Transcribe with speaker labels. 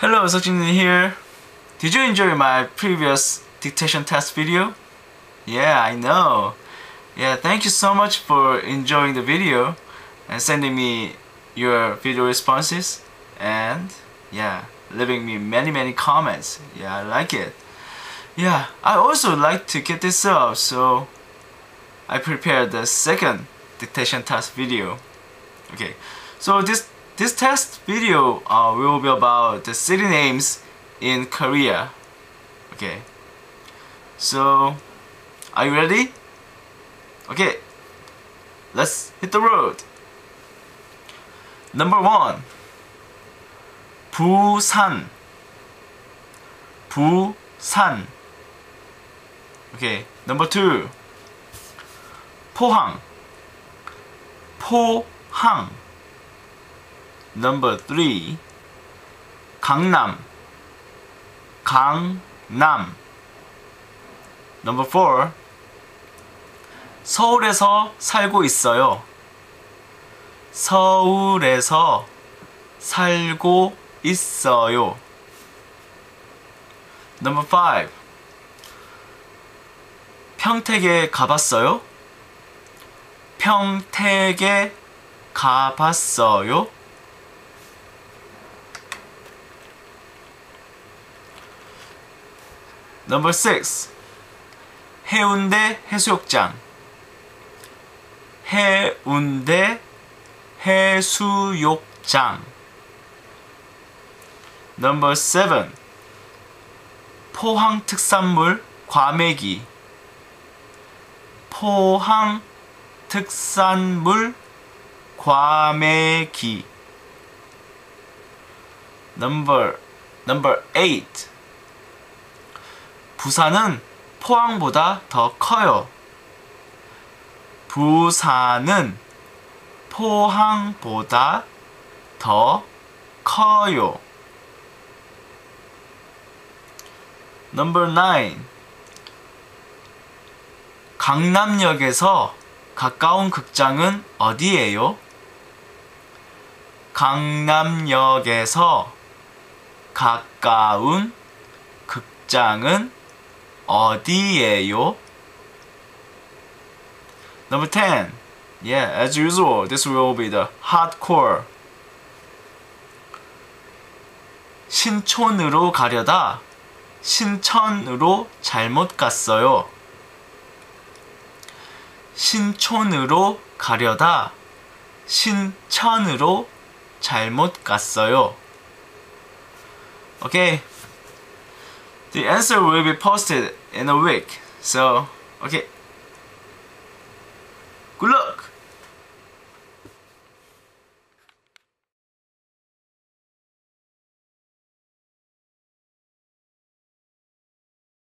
Speaker 1: Hello, Seokjin here. Did you enjoy my previous dictation test video? Yeah, I know. Yeah, thank you so much for enjoying the video and sending me your video responses and yeah, leaving me many many comments. Yeah, I like it. Yeah, I also like to get this up, so I prepared the second dictation test video. Okay, so this this test video uh, will be about the city names in Korea. Okay, so are you ready? Okay, let's hit the road. Number one, 부산. 부산. Okay, number two, 포항. 포항. Number three, 강남. 강남. Number four, 서울에서 살고 있어요. 서울에서 살고 있어요. Number five, 평택에 가봤어요? 평택에 가봤어요? Number six, 해운대 해수욕장. 해운대 해수욕장. Number seven, 포항 특산물 과메기. 포항 특산물 과메기. Number Number eight. 부산은 포항보다 더 커요. 부산은 포항보다 더 커요. Number 9. 강남역에서 가까운 극장은 어디예요? 강남역에서 가까운 극장은 어디예요? Number 10. Yeah, as usual, this will be the hardcore. 신촌으로 가려다 신천으로 잘못 갔어요. 신촌으로 가려다 신천으로 잘못 갔어요. Okay. The answer will be posted in a week. So, okay. Good luck!